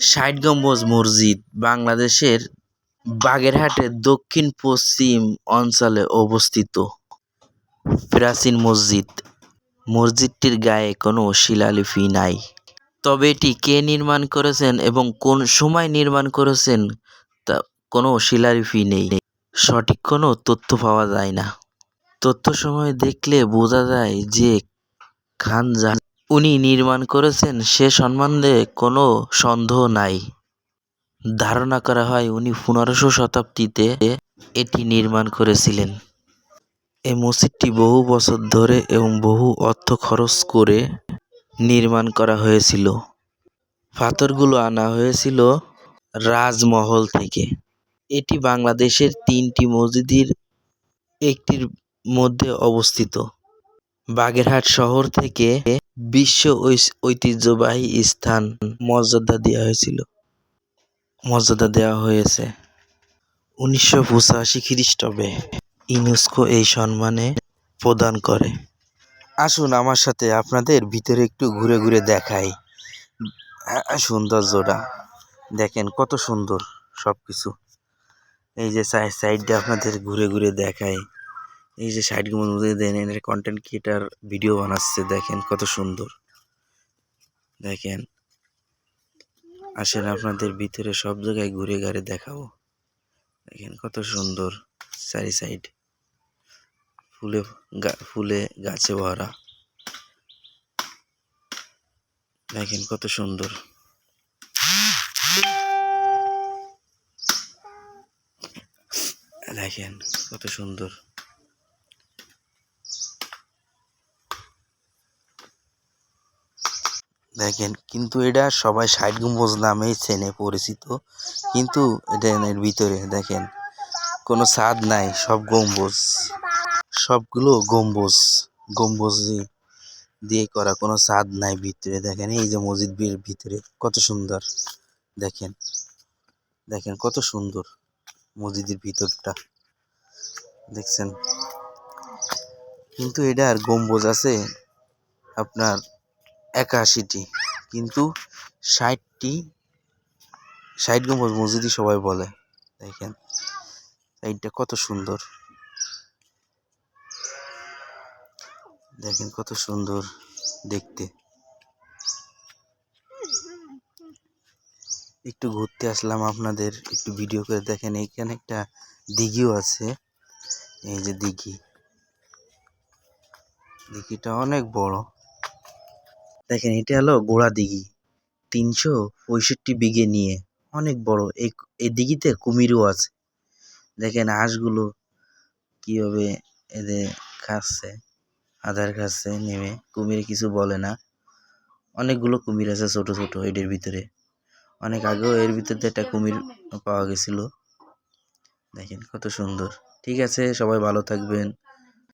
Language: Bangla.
ষাট গম্বুজ মসজিদ বাংলাদেশের বাগেরহাটের দক্ষিণ পশ্চিম অঞ্চলে অবস্থিত। প্রাচীন মসজিদ। মসজিদটির গায়ে কোনো শিলালিপি নাই। তবে এটি কে নির্মাণ করেছেন এবং কোন সময় নির্মাণ করেছেন তা কোনো শিলালিপি নেই। সঠিক কোনো তথ্য পাওয়া যায় না। তথ্য সময় দেখলে বোঝা যায় যে খান উনি নির্মাণ করেছেন সে সম্বন্ধে কোনো সন্দেহ নাই। ধারণা করা হয় উনি পনেরোশো শতাব্দীতে এটি নির্মাণ করেছিলেন। এই মসজিদটি বহু বছর ধরে এবং বহু অর্থ খরচ করে নির্মাণ করা হয়েছিল। পাথরগুলো আনা হয়েছিল রাজমহল থেকে। এটি বাংলাদেশের তিনটি মসজিদের একটির মধ্যে অবস্থিত। বাগেরহাট শহর থেকে বিশ্ব ঐতিহ্যবাহী স্থান মর্যাদা দেওয়া হয়েছিল। মর্যাদা দেওয়া হয়েছে উনিশশো পঁচাশি খ্রিস্টাব্দে। ইউনেস্কো এই সম্মানে প্রদান করে। আসুন আমার সাথে আপনাদের ভিতরে একটু ঘুরে ঘুরে দেখাই। সৌন্দর্যটা দেখেন কত সুন্দর সব কিছু এই যে সাইড সাইডটা আপনাদের ঘুরে ঘুরে দেখাই। এই যে সাইডগুলোর মধ্যে দেন এর কন্টেন্ট ক্রিয়েটার ভিডিও বানাচ্ছে, দেখেন কত সুন্দর। দেখেন, আসেন আপনাদের ভিতরে সব জায়গায় ঘুরে ঘুরে দেখাবো। দেখেন কত সুন্দর চারি সাইড ফুলে ফুলে গাছে ভরা। দেখেন কত সুন্দর। দেখেন কত সুন্দর। দেখেন, কিন্তু এটা সবাই ষাট গম্বুজ নামেই চেনে, পরিচিত। কিন্তু এটা এর ভিতরে, দেখেন, কোনো ছাদ নাই, সব গম্বুজ। সবগুলো গম্বুজ গম্বুজ দিয়ে করা কোনো ছাদ নাই ভিতরে। দেখেন, এই যে মসজিদ বীর ভিতরে, কত সুন্দর। দেখেন দেখেন, কত সুন্দর মসজিদের ভিতরটা। দেখছেন? কিন্তু এটার গম্বুজ আছে, আপনার একাশিটি, কিন্তু ষাটটি, ষাট গম্বুজ মসজিদই সবাই বলে, দেখেন। সাইডটা কত সুন্দর। দেখেন কত সুন্দর দেখতে। একটু ঘুরতে আসলাম আপনাদের, একটু ভিডিও করে দেখেন, এইখানে একটা দিঘিও আছে। এই যে দিঘি। দিঘিটা অনেক বড়। দেখেন এটা হলো গোড়া দিঘি। তিনশো পঁয়ষট্টি বিঘে নিয়ে অনেক বড়। এই এই দিঘিতে কুমিরও আছে। দেখেন হাঁসগুলো কীভাবে এদের খাচ্ছে, আধার খাচ্ছে, নেমে। কুমির কিছু বলে না। অনেকগুলো কুমির আছে ছোট ছোট এটার ভিতরে। অনেক আগেও এর ভিতর একটা কুমির পাওয়া গেছিল। দেখেন কত সুন্দর। ঠিক আছে, সবাই ভালো থাকবেন।